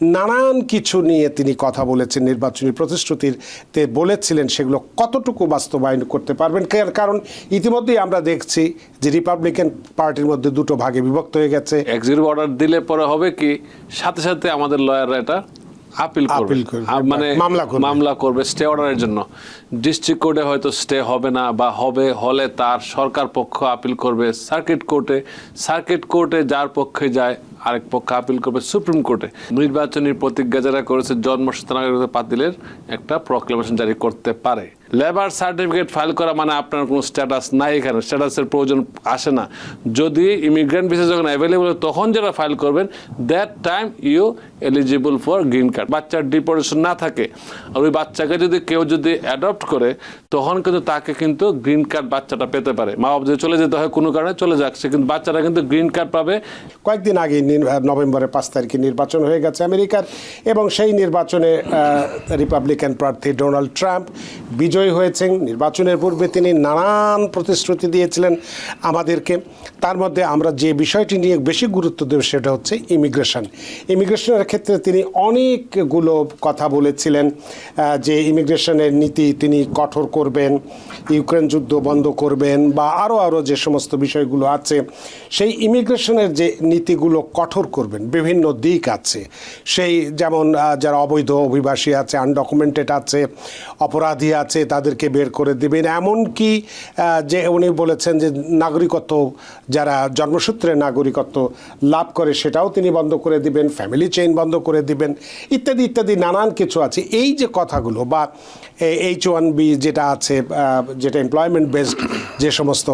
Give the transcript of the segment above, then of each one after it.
নানান কিছু নিয়ে তিনি কথা বলেছেন, নির্বাচনী প্রতিশ্রুতিতে বলেছিলেন সেগুলো কতটুকু বাস্তবায়ন করতে পারবেন। কারণ ইতিমধ্যেই আমরা দেখছি যে রিপাবলিকান পার্টির মধ্যে দুটো ভাগে বিভক্ত হয়ে গেছে। এক্সিকিউটিভ অর্ডার দিলে পরে হবে কি? সাথে সাথে আমাদের লয়াররা এটা আপিল করবে। মানে মামলা করবে। স্টে অর্ডারের জন্য। ডিস্ট্রিক্ট কোর্টে হয়তো স্টে হবে না বা হবে হলে তার সরকার পক্ষ আপিল করবে। সার্কিট কোর্টে সার্কিট কোর্টে যার পক্ষে যায় আরেক পক্ষ আপিল করবে সুপ্রিম কোর্টে নির্বাচনী প্রতিজ্ঞা যারা করেছে জন্মসূত্র নাগরিকত্ব বাতিলের একটা প্রক্লেমেশন জারি করতে পারে। লেবার সার্টিফিকেট ফাইল করা মানে আপনার কোনো স্ট্যাটাস নাই এখানে। স্ট্যাটাসের প্রয়োজন আসে না। যদি ইমিগ্রেন্ট ভিসা যখন অ্যাভেলেবল তখন যারা ফাইল করবেন that time you eligible for green card বাচ্চার ডিপোর্টেশন না থাকে, আর ওই বাচ্চাকে যদি কেউ যদি অ্যাডপ্ট করে, তখন কিন্তু তাকে কিন্তু গ্রিন কার্ড বাচ্চাটা পেতে পারে। মা বাবা যদি চলে যেতে হয়, কোনো কারণে চলে যাচ্ছে কিন্তু বাচ্চারা কিন্তু গ্রিন কার্ড পাবে। কয়েকদিন আগে নভেম্বরের পাঁচ তারিখে নির্বাচন হয়ে গেছে আমেরিকার, এবং সেই নির্বাচনে রিপাবলিকান প্রার্থী ডোনাল্ড ট্রাম্প বিজয়ী হয়েছেন। নির্বাচনের পূর্বে তিনি নানান প্রতিশ্রুতি দিয়েছিলেন আমাদেরকে। তার মধ্যে আমরা যে বিষয়টি নিয়ে বেশি গুরুত্ব দেব, সেটা হচ্ছে ইমিগ্রেশন। ইমিগ্রেশনের ক্ষেত্রে তিনি অনেকগুলো কথা বলেছিলেন যে ইমিগ্রেশনের নীতি তিনি কঠোর করবেন, ইউক্রেন যুদ্ধ বন্ধ করবেন, বা আরও আরও যে সমস্ত বিষয়গুলো আছে, সেই ইমিগ্রেশনের যে নীতিগুলো কঠোর করবেন, বিভিন্ন দিক আছে। সেই যেমন যারা অবৈধ অভিবাসী আছে, আনডকুমেন্টেড আছে, অপরাধী আছে, তাদেরকে বের করে দেবেন। এমনকি যে উনি বলেছেন যে নাগরিকত্ব, যারা জন্মসূত্রে নাগরিকত্ব লাভ করে, সেটাও তিনি বন্ধ করে দিবেন, ফ্যামিলি চেইন বন্ধ করে দিবেন, ইত্যাদি ইত্যাদি, নানান কিছু আছে। এই যে কথাগুলো বা এইচ ওয়ান বি যেটা আছে যেটা এমপ্লয়মেন্ট বেসড যে সমস্ত,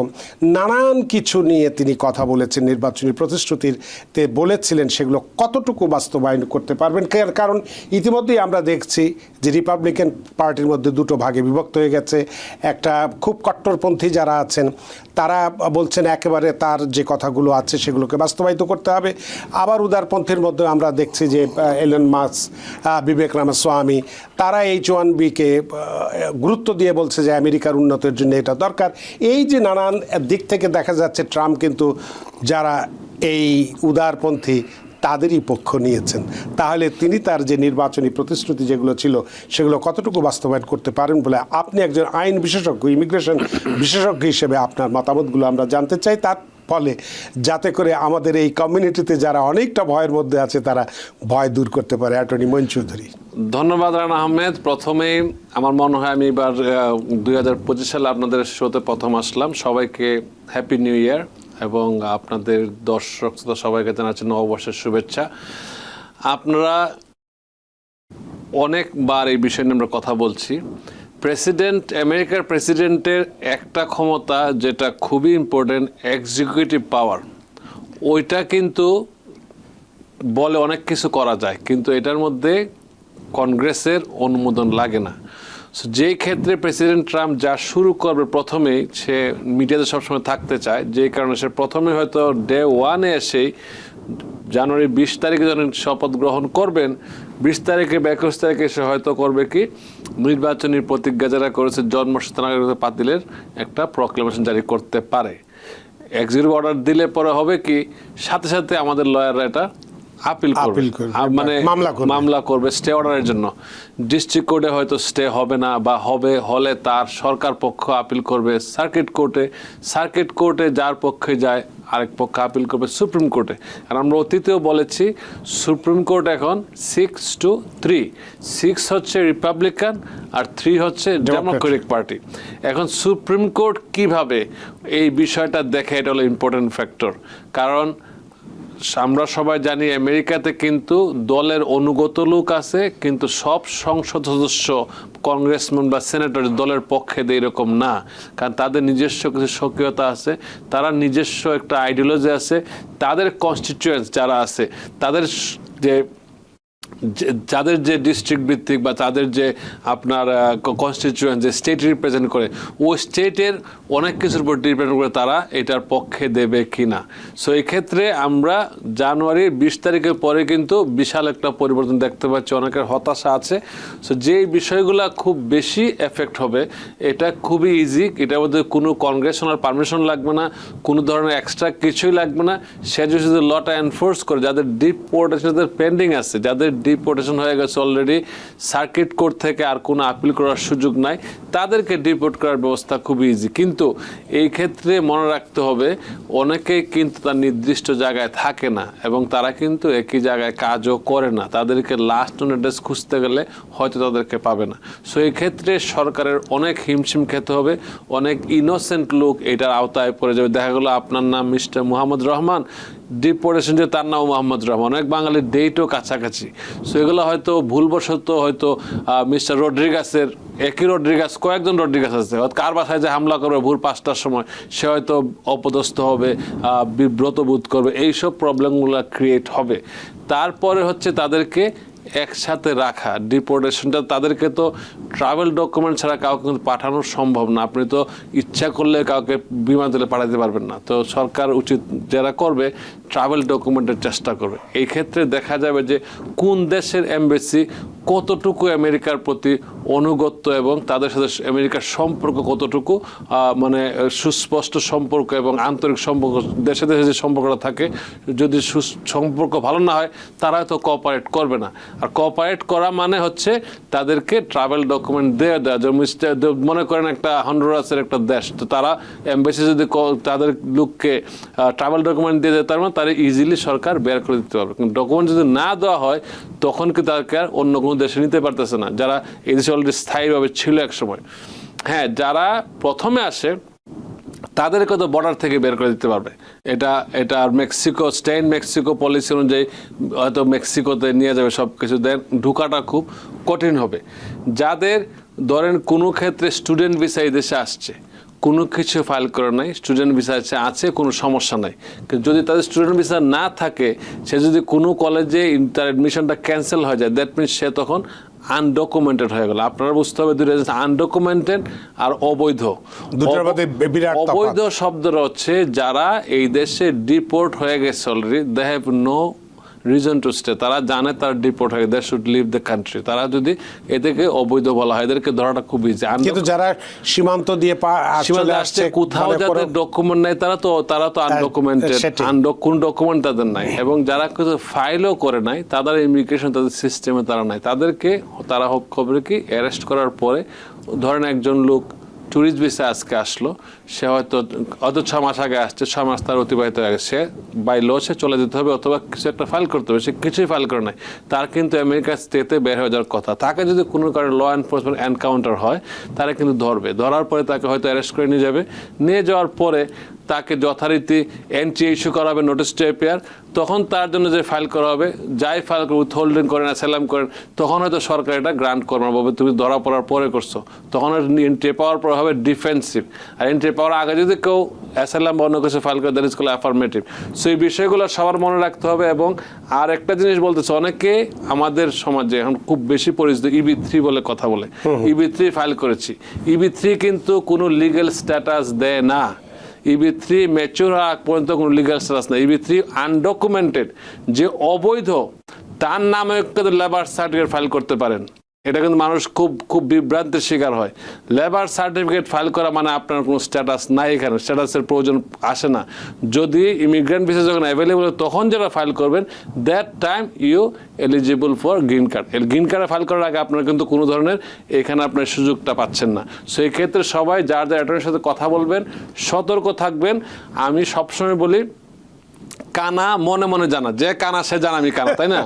নানান কিছু নিয়ে তিনি কথা বলেছেন, নির্বাচনী প্রতিশ্রুতিতে বলেছিলেন, সেগুলো কতটুকু বাস্তবায়ন করতে পারবেন? কারণ ইতিমধ্যেই আমরা দেখছি যে রিপাবলিকান পার্টির মধ্যে দুটো ভাগে বিভক্ত হয়ে গেছে। একটা খুব কট্টরপন্থী যারা আছেন, তারা বলছেন একেবারে তার যে কথাগুলো আছে, সেগুলোকে বাস্তবায়িত করতে হবে। আবার উদারপন্থীর মধ্যে আমরা দেখছি যে এলন মাস বিবেক রামাস্বামী তারা এইচ ওয়ান বিকে গুরুত্ব দিয়ে বলছে যে আমেরিকার উন্নতির জন্য এটা দরকার। এই যে নানান দিক থেকে দেখা যাচ্ছে ট্রাম্প কিন্তু যারা এই উদারপন্থী তাদেরই পক্ষ নিয়েছেন। তাহলে তিনি তার যে নির্বাচনী প্রতিশ্রুতি যেগুলো ছিল, সেগুলো কতটুকু বাস্তবায়ন করতে পারেন বলে আপনি একজন আইন বিশেষজ্ঞ, ইমিগ্রেশন বিশেষজ্ঞ হিসেবে আপনার মতামতগুলো আমরা জানতে চাই। তার ফলে যাতে করে আমাদের এই কমিউনিটিতে যারা অনেকটা ভয়ের মধ্যে আছে, তারা ভয় দূর করতে পারে। অ্যাটর্নি মইন চৌধুরী। ধন্যবাদ রানা আহমেদ। প্রথমেই আমার মনে হয় আমি এবার দুই হাজার পঁচিশ সালে আপনাদের শোতে প্রথম আসলাম। সবাইকে হ্যাপি নিউ ইয়ার এবং আপনাদের দর্শক সবাইকে জানাচ্ছি নববর্ষের শুভেচ্ছা। আপনারা অনেকবার এই বিষয় নিয়ে আমরা কথা বলছি। প্রেসিডেন্ট, আমেরিকার প্রেসিডেন্টের একটা ক্ষমতা যেটা খুবই ইম্পর্টেন্ট এক্সিকিউটিভ পাওয়ার ওইটা কিন্তু বলে অনেক কিছু করা যায়, কিন্তু এটার মধ্যে কংগ্রেসের অনুমোদন লাগে না। যেই ক্ষেত্রে প্রেসিডেন্ট ট্রাম্প যা শুরু করবে প্রথমেই, সে মিডিয়াতে সবসময় থাকতে চায় যে কারণে সে প্রথমে হয়তো ডে ওয়ানে এসেই জানুয়ারি বিশ তারিখে যখন শপথ গ্রহণ করবেন বিশ তারিখে বা একুশ তারিখে সে হয়তো করবে কি? নির্বাচনী প্রতিজ্ঞা যারা করেছে জন্মসূত্র নাগরিকত্ব বাতিলের একটা প্রক্লেমেশন জারি করতে পারে। এক্সিকিউটিভ অর্ডার দিলে পরে হবে কি? সাথে সাথে আমাদের লয়াররা এটা আপিল করবে। মানে মামলা মামলা করবে স্টে অর্ডারের জন্য। ডিস্ট্রিক্ট কোর্টে হয়তো স্টে হবে না বা হবে হলে তার সরকার পক্ষ আপিল করবে। সার্কিট কোর্টে সার্কিট কোর্টে যার পক্ষে যায় আরেক পক্ষ আপিল করবে সুপ্রিম কোর্টে আর আমরা অতীতেও বলেছি সুপ্রিম কোর্ট এখন সিক্স টু থ্রি সিক্স হচ্ছে রিপাবলিকান আর থ্রি হচ্ছে ডেমোক্রেটিক পার্টি এখন সুপ্রিম কোর্ট কীভাবে এই বিষয়টা দেখে এটা হলো ইম্পর্টেন্ট ফ্যাক্টর কারণ আমরা সবাই জানি আমেরিকাতে কিন্তু দলের অনুগত লোক আছে, কিন্তু সব সংসদ সদস্য কংগ্রেসম্যান বা সেনেটর দলের পক্ষে এরকম না। কারণ তাদের নিজস্ব কিছু সক্রিয়তা আছে, তারা নিজস্ব একটা আইডিওলজি আছে, তাদের কনস্টিটিউয়েন্স যারা আছে, তাদের যে যাদের যে ডিস্ট্রিক্ট ভিত্তিক বা তাদের যে আপনার কনস্টিটিউয়েন্ট যে স্টেট রিপ্রেজেন্ট করে, ওই স্টেটের অনেক কিছুর উপর ডিপেন্ড করে তারা এটার পক্ষে দেবে কি না সো এই ক্ষেত্রে আমরা জানুয়ারির বিশ তারিখের পরে কিন্তু বিশাল একটা পরিবর্তন দেখতে পাচ্ছি, অনেকের হতাশা আছে। সো যেই বিষয়গুলো খুব বেশি এফেক্ট হবে, এটা খুবই ইজি এটার মধ্যে কোনো কংগ্রেশনাল পারমিশন লাগবে না, কোনো ধরনের এক্সট্রা কিছুই লাগবে না। সে যদি শুধু লটা এনফোর্স করে, যাদের ডিপ পোর্টেশন যাদের পেন্ডিং আছে, যাদের ডিপোর্টেশন হয়ে গেছে অলরেডি সার্কিট কোর্ট থেকে আর কোনো আপিল করার সুযোগ নাই, তাদেরকে ডিপোর্ট করার ব্যবস্থা খুব ইজি কিন্তু এই ক্ষেত্রে মনে রাখতে হবে অনেকে কিন্তু তার নির্দিষ্ট জায়গায় থাকে না এবং তারা কিন্তু একই জায়গায় কাজও করে না। তাদেরকে লাস্ট অ্যাড্রেস খুঁজতে গেলে হয়তো তাদেরকে পাবে না। সো এই ক্ষেত্রে সরকারের অনেক হিমশিম খেতে হবে, অনেক ইনোসেন্ট লোক এটার আওতায় পড়ে যাবে। দেখা গেলো আপনার নাম মিস্টার মোহাম্মদ রহমান ডিপোর্টেশন যে তার নাম মোহাম্মদ রহমান। অনেক বাঙালির ডেটও কাছাকাছি। সো এগুলো হয়তো ভুলবশত হয়তো মিস্টার রড্রিগাসের, একই রড্রিগাস, কয়েকজন রড্রিগাস আছে। অর্থাৎ কার বাসায় যে হামলা করবে ভুল পাঁচটার সময়, সে হয়তো অপদস্থ হবে বিব্রত বোধ করবে। এইসব প্রবলেমগুলো ক্রিয়েট হবে। তারপরে হচ্ছে তাদেরকে একসাথে রাখা ডিপোর্টেশনটা তাদেরকে তো ট্রাভেল ডকুমেন্ট ছাড়া কাউকে কিন্তু পাঠানো সম্ভব না। আপনি তো ইচ্ছা করলে কাউকে বিমান তুলে পাঠাতে পারবেন না। তো সরকার উচিত যারা করবে ট্রাভেল ডকুমেন্টের চেষ্টা করবে। এই ক্ষেত্রে দেখা যাবে যে কোন দেশের এমবেসি কতটুকু আমেরিকার প্রতি অনুগত্য এবং তাদের সাথে আমেরিকার সম্পর্ক কতটুকু মানে সুস্পষ্ট সম্পর্ক এবং আন্তরিক সম্পর্ক, দেশে দেশে যে সম্পর্কটা থাকে, যদি সম্পর্ক ভালো না হয়, তারা হয়তো কোঅপারেট করবে না। আর কোঅপারেট করা মানে হচ্ছে তাদেরকে ট্রাভেল ডকুমেন্ট দিয়ে দেওয়া যেমন মনে করেন একটা হন্ডুরাসের একটা দেশ, তো তারা এমবেসি যদি তাদের লোককে ট্রাভেল ডকুমেন্ট দিয়ে দেয়, তার মানে তারা ইজিলি সরকার বের করে দিতে পারবে। কিন্তু ডকুমেন্ট যদি না দেওয়া হয়, তখন কি তাকে আর অন্য কোনো দেশে নিতে পারতেছে না, যারা এই দেশে অলরেডি স্থায়ীভাবে ছিল এক সময়। হ্যাঁ যারা প্রথমে আসে তাদেরকে তো বর্ডার থেকে বের করে দিতে পারবে। এটা এটা আর মেক্সিকো স্টেন মেক্সিকো পলিসি অনুযায়ী হয়তো মেক্সিকোতে নিয়ে যাবে সব কিছু দেন ঢুকাটা খুব কঠিন হবে। যাদের ধরেন কোনো ক্ষেত্রে স্টুডেন্ট ভিসা দেশে আসছে, কোনো কিছু ফাইল করে নাই স্টুডেন্ট ভিসা আছে আছে, কোনো সমস্যা নাই। কিন্তু যদি তাদের স্টুডেন্ট ভিসা না থাকে, সে যদি কোনো কলেজে তার অ্যাডমিশনটা ক্যান্সেল হয়ে যায় দ্যাট মিনস সে তখন আনডকুমেন্টেড হয়ে গেল। আপনারা বুঝতে হবে দুটো আনডকুমেন্টেড আর অবৈধ। দুটোর মধ্যে বিরাট অবৈধ শব্দটা হচ্ছে যারা এই দেশে ডিপোর্ট হয়ে গেছে already they have no reason to stay তারা জানে তারা ডিপোর্ট হয়ে they should leave the country তারা যদি এদেরকে অবৈধ বলা হয় এদেরকে ধরাটা খুব ইজি কিন্তু যারা সীমান্ত দিয়ে সীমান্তে আসছে কোথাও যাদের ডকুমেন্ট নাই তারা তো তারা তো আনডকুমেন্টেড। কোন ডকুমেন্ট তাদের নাই। এবং যারা কিছু ফাইলও করে নাই তাদের ইমিগ্রেশন তাদের সিস্টেমে তারা নাই। তাদেরকে তারা হোক খবরে কি অ্যারেস্ট করার পরে ধরেন একজন লোক ট্যুরিস্ট ভিসা আজকে আসলো, সে হয়তো অত ছ মাস আগে আসছে ছ মাস তার অতিবাহিত হয়ে সে বাই ল সে চলে যেতে হবে অথবা কিছু একটা ফাইল করতে হবে, সে কিছুই ফাইল করে নাই। তার কিন্তু আমেরিকার স্টেতে বের হয়ে যাওয়ার কথা। তাকে যদি কোনো কারণে ল এনফোর্সমেন্ট এনকাউন্টার হয়, তারা কিন্তু ধরবে। ধরার পরে তাকে হয়তো অ্যারেস্ট করে নিয়ে যাবে। নিয়ে যাওয়ার পরে তাকে যথারীতি এন্ট্রি ইস্যু করা হবে নোটিস টু অ্যাপিয়ার তখন তার জন্য যে ফাইল করা হবে যাই ফাইল করে উইথহোল্ডিং করেন অ্যাসাইলাম করেন তখন হয়তো সরকার এটা গ্রান্ট করবে না, তুমি ধরা পড়ার পরে করছ। তখন এন্ট্রি পাওয়ার পর হবে ডিফেন্সিভ আর এন্ট্রি পাওয়ার আগে যদি কেউ অ্যাসাইলাম বা অন্য কিছু ফাইল করে that is call affirmative so এই বিষয়গুলো সবার মনে রাখতে হবে এবং আর একটা জিনিস বলতেছে অনেকে আমাদের সমাজে এখন খুব বেশি পরিচিত ইবি থ্রি বলে কথা বলে। ইবি থ্রি ফাইল করেছি। ইবি থ্রি কিন্তু কোনো লিগেল স্ট্যাটাস দেয় না। ইবি থ্রি ম্যাচিউর আগ পর্যন্ত কোনো লিগাল স্ট্যাটাস নেই। ইবি থ্রি আনডকুমেন্টেড যে অবৈধ, তার নামে লেবার সার্টিফিকেট ফাইল করতে পারেন। এটা কিন্তু মানুষ খুব খুব বিভ্রান্তির শিকার হয়। লেবার সার্টিফিকেট ফাইল করা মানে আপনার কোনো স্ট্যাটাস নাই এখানে স্ট্যাটাসের প্রয়োজন আসে না। যদি ইমিগ্রেন্ট ভিসা যখন অ্যাভেলেবল তখন যারা ফাইল করবেন that time you eligible for green card green কার্ডে ফাইল করার আগে আপনার কিন্তু কোনো ধরনের এখানে আপনার সুযোগটা পাচ্ছেন না। সেই ক্ষেত্রে সবাই যার যার অ্যাটর্নির সাথে কথা বলবেন, সতর্ক থাকবেন। আমি সবসময় বলি কানা মনে মনে জানা। যে কানা সে জানা আমি কানা তাই না?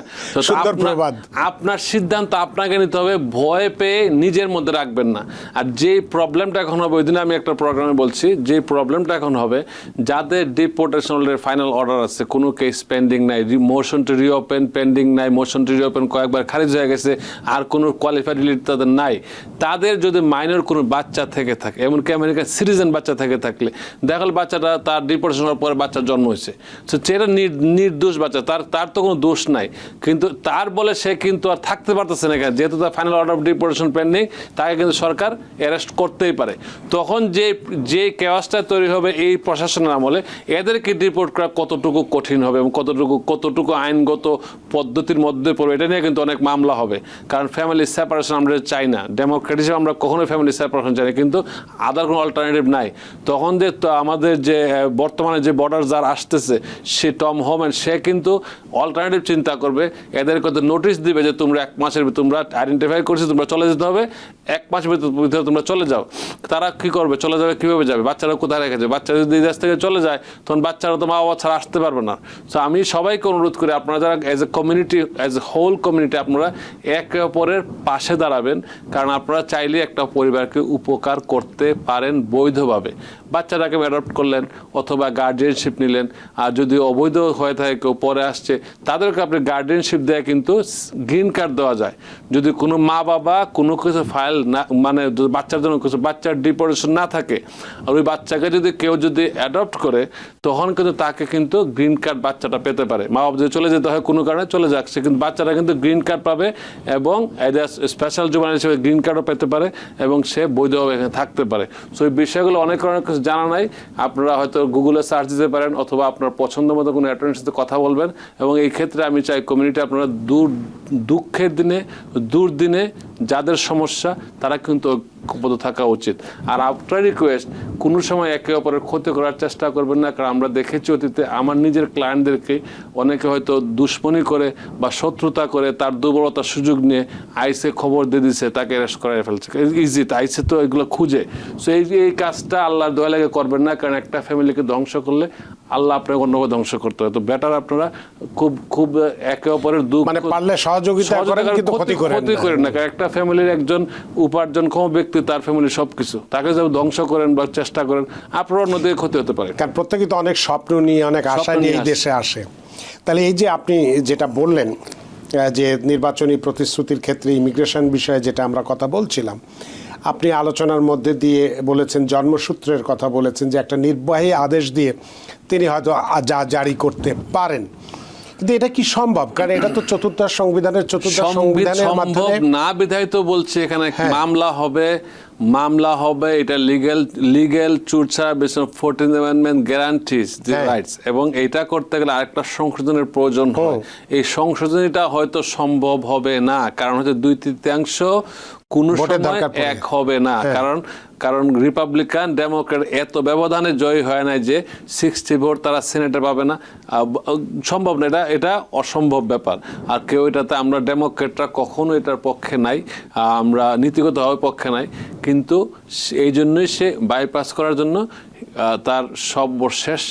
আপনার- সিদ্ধান্ত আপনাকে নিতে হবে ভয় পেয়ে নিজের মধ্যে রাখবেন না। আর যে প্রবলেমটা এখন হবে ওই দিন আমি একটা প্রোগ্রামে বলছি যে প্রবলেমটা এখন হবে যাদের ডিপোর্টেশনের ফাইনাল অর্ডার আছে কোনো কেস পেন্ডিং নাই মোশন টু রিওপেন পেন্ডিং নাই মোশন টু রিওপেন কয়েকবার খারিজ হয়ে গেছে আর কোনো কোয়ালিফাইড রিলেট তাদের নাই তাদের যদি মাইনর কোনো বাচ্চা থেকে থাকে এমনকি আমেরিকার সিটিজেন বাচ্চা থেকে থাকলে দেখাল বাচ্চাটা তার ডিপোর্টেশনের পরে বাচ্চার জন্ম হয়েছে। তো সেটা নির- নির্দোষ বাচ্চা, তার তার তো কোনো দোষ নাই। কিন্তু তার বলে সে কিন্তু আর থাকতে পারতেছে না এখানে, যেহেতু তার final order of deportation pending তাকে কিন্তু সরকার অ্যারেস্ট করতেই পারে। তখন যে যে কেওয়াসটা তৈরি হবে এই প্রশাসনের আমলে, এদেরকে ডিপোর্ট করা কতটুকু কঠিন হবে এবং কতটুকু কতটুকু আইনগত পদ্ধতির মধ্যে পড়বে, এটা নিয়ে কিন্তু অনেক মামলা হবে। কারণ ফ্যামিলি সেপারেশন আমরা চাই না। ডেমোক্রেটিক আমরা কখনোই ফ্যামিলি সেপারেশন চাই না, কিন্তু আদার কোনো অল্টারনেটিভ নাই। তখন যে আমাদের যে বর্তমানে যে বর্ডার যার আসতেছে, সে সে টম হোম্যান সে কিন্তু অল্টারনেটিভ চিন্তা করবে। এদেরকে তো নোটিশ দিবে যে তোমরা এক মাসের ভিতরে, তোমরা আইডেন্টিফাই করছ, তোমরা চলে যেতে হবে। এক মাসের ভিতরে তোমরা চলে যাও। তারা কি করবে? চলে যাবে, কীভাবে যাবে? বাচ্চারা কোথায় রেখেছে? বাচ্চারা যদি দেশ থেকে চলে যায়, তখন বাচ্চারা তো মা বাবা ছাড়া আসতে পারবে না। তো আমি সবাইকে অনুরোধ করি, আপনারা যারা as a community as a whole community আপনারা একে অপরের পাশে দাঁড়াবেন। কারণ আপনারা চাইলে একটা পরিবারকে উপকার করতে পারেন বৈধভাবে। বাচ্চাটাকে অ্যাডপ্ট করলেন, অথবা গার্জিয়ানশিপ নিলেন। আর যদি অবৈধ হয়ে থাকে, কেউ পরে আসছে, তাদেরকে আপনি গার্ডিয়ানশিপ দেওয়া কিন্তু গ্রিন কার্ড দেওয়া যায়। যদি কোনো মা বাবা কোনো কিছু ফাইল না মানে বাচ্চার জন্য কিছু বাচ্চার ডিপোরেশন না থাকে, আর ওই বাচ্চাকে যদি কেউ যদি অ্যাডপ্ট করে, তখন কিন্তু তাকে কিন্তু গ্রিন কার্ড বাচ্চাটা পেতে পারে। মা বাবা যদি চলে যেতে হয় কোনো কারণে, চলে যাচ্ছে কিন্তু বাচ্চারা কিন্তু গ্রিন কার্ড পাবে এবং স্পেশাল জুবান হিসেবে গ্রিন কার্ডও পেতে পারে এবং সে বৈধভাবে এখানে থাকতে পারে। সো এই বিষয়গুলো অনেক অনেক কিছু জানা নাই। আপনারা হয়তো গুগলে সার্চ দিতে পারেন অথবা আপনার পছন্দ মতো কোনো অ্যাটেন্ডের সাথে কথা বলবেন এবং এই ক্ষেত্রে আমি চাই কমিউনিটি আপনারা দূর, দুঃখের দিনে, দুর্দিনে যাদের সমস্যা, তারা কিন্তু ঐক্যবদ্ধ থাকা উচিত। আর আপনার রিকোয়েস্ট কোনো সময় একে অপরের ক্ষতি করার চেষ্টা করবেন না, কারণ আমরা দেখেছি অতীতে আমার নিজের ক্লায়েন্টদেরকে অনেকে হয়তো দুশ্মনী করে বা শত্রুতা করে তার দুর্বলতার সুযোগ নিয়ে আইসে খবর দিয়ে দিছে, তাকে অ্যারেস্ট করাই ফেলছে। ইজি আইসে তো এগুলো খুঁজে। সো এই এই কাজটা আল্লাহর দয়া লাগে করবেন না, কারণ একটা ফ্যামিলিকে ধ্বংস করলে আল্লাহ আপনাকে অন্যকে ধ্বংস করতে হয় তো বেটার আপনারা খুব খুব একে অপরের দুঃখ মানে পারলে সহযোগিতা করেন কিন্তু ক্ষতি করেন ক্ষতি করেন না একটা ফ্যামিলির একজন উপার্জনক্ষম ব্যক্তি তার ফ্যামিলির সবকিছু। তাকে যদি ধ্বংস করেন বা চেষ্টা করেন আপনার অন্যদিকে ক্ষতি হতে পারে। কারণ প্রত্যেকে তো অনেক স্বপ্ন নিয়ে অনেক আশা নিয়ে এই দেশে আসে। তাহলে এই যে আপনি যেটা বললেন যে নির্বাচনী প্রতিশ্রুতির ক্ষেত্রে ইমিগ্রেশন বিষয়ে যেটা আমরা কথা বলছিলাম আপনি আলোচনার মধ্যে দিয়ে বলেছেন জন্মসূত্রের কথা বলেছেন যে একটা নির্বাহী আদেশ দিয়ে তিনি হয়তো যা জারি করতে পারেন কিন্তু এটা কি সম্ভব কারণ এটা তো চতুর্থ সংবিধানের চতুর্থ সংবিধানের সম্ভব না বিধায় তো বলছে এখানে হ্যাঁ। মামলা হবে মামলা হবে এটা লিগেল লিগেল চুরছা বেসন fourteen amendment guarantees the. Rights এবং এটা করতে গেলে আরেকটা সংশোধনের প্রয়োজন হয় এই সংশোধনীটা হয়তো সম্ভব হবে না কারণ হচ্ছে দুই তৃতীয়াংশ কোন সময় এক হবে না। হ্যাঁ। কারণ কারণ রিপাবলিকান ডেমোক্রেট এত ব্যবধানে জয় হয় নাই যে সিক্সটি ভোট তারা সিনেটে পাবে না। সম্ভব না। এটা এটা অসম্ভব ব্যাপার। আর কেউ এটাতে আমরা ডেমোক্রেটরা কখনো এটার পক্ষে নাই আমরা নীতিগতভাবে পক্ষে নাই। কিন্তু এই জন্যই সে বাইপাস করার জন্য তার সর্বশেষ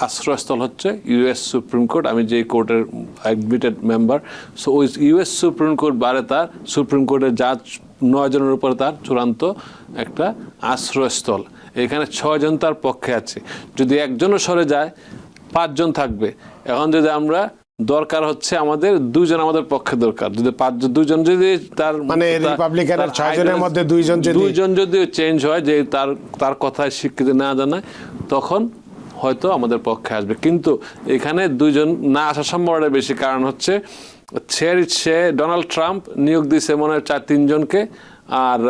আশ্রয়স্থল হচ্ছে ইউএস সুপ্রিম কোর্ট আমি যে কোর্টের অ্যাডমিটেড মেম্বার সো ওই ইউএস সুপ্রিম কোর্ট বারে তার সুপ্রিম কোর্টের জাজ নয় জনের উপরে তার চূড়ান্ত একটা আশ্রয়স্থল। এখানে ছয়জন তার পক্ষে আছে। যদি একজনও সরে যায় পাঁচজন থাকবে। এখন যদি আমরা দরকার হচ্ছে আমাদের দুজন আমাদের পক্ষে দরকার। যদি পাঁচজন দুজন যদি তার মানে ছয়জনের মধ্যে দুইজন যদি- দুইজন যদি চেঞ্জ হয় যে তার তার কথায় স্বীকৃতি না জানায় তখন হয়তো আমাদের পক্ষে আসবে। কিন্তু এখানে দুইজন না আসার সম্ভাবনা বেশি। কারণ হচ্ছে সে সে ডোনাল্ড ট্রাম্প নিয়োগ দিয়েছে মনে হয় চার তিনজনকে। আর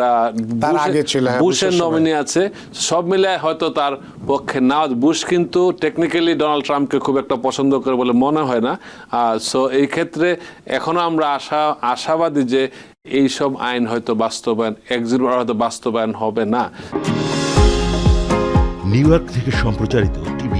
তার আগে ছিল, হ্যাঁ, বুশের বুশের নমিনি আছে। সব মিলে হয়তো তার পক্ষে না। বুশ কিন্তু টেকনিক্যালি ডোনাল্ড ট্রাম্পকে খুব একটা পছন্দ করে বলে মনে হয় না। সো এই ক্ষেত্রে এখনও আমরা আশা আশাবাদী যে এই সব আইন হয়তো বাস্তবায়ন একজিট হয়তো বাস্তবায়ন হবে না। নিউ ইয়র্ক থেকে সম্প্রচারিত